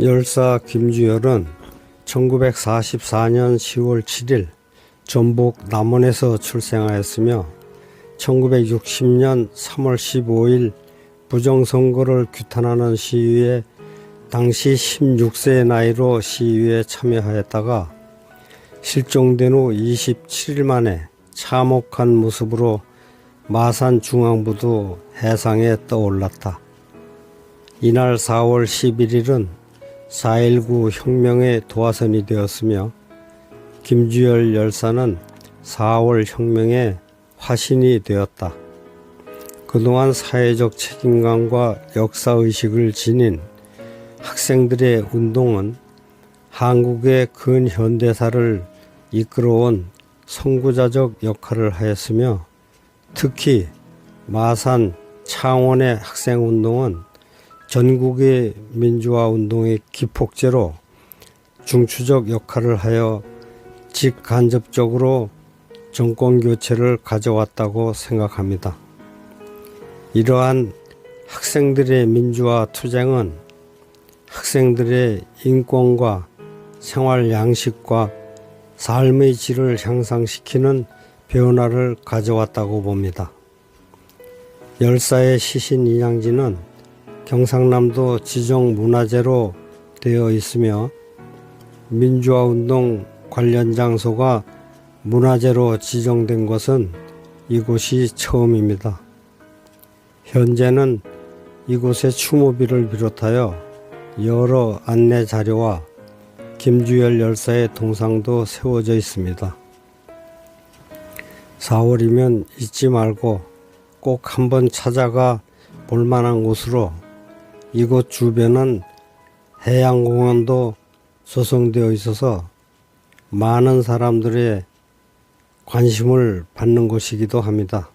열사 김주열은 1944년 10월 7일 전북 남원에서 출생하였으며 1960년 3월 15일 부정선거를 규탄하는 시위에 당시 16세의 나이로 시위에 참여하였다가 실종된 후 27일 만에 참혹한 모습으로 마산 중앙부두 해상에 떠올랐다. 이날 4월 11일은 4.19 혁명의 도화선이 되었으며 김주열 열사는 4월 혁명의 화신이 되었다. 그동안 사회적 책임감과 역사의식을 지닌 학생들의 운동은 한국의 근현대사를 이끌어온 선구자적 역할을 하였으며 특히 마산 창원의 학생운동은 전국의 민주화 운동의 기폭제로 중추적 역할을 하여 직간접적으로 정권 교체를 가져왔다고 생각합니다. 이러한 학생들의 민주화 투쟁은 학생들의 인권과 생활 양식과 삶의 질을 향상시키는 변화를 가져왔다고 봅니다. 열사의 시신 인양지는 경상남도 지정 문화재로 되어 있으며 민주화 운동 관련 장소가 문화재로 지정된 것은 이곳이 처음입니다. 현재는 이곳에 추모비를 비롯하여 여러 안내 자료와 김주열 열사의 동상도 세워져 있습니다. 4월이면 잊지 말고 꼭 한번 찾아가 볼 만한 곳으로 이곳 주변은 해양공원도 조성되어 있어서 많은 사람들의 관심을 받는 곳이기도 합니다.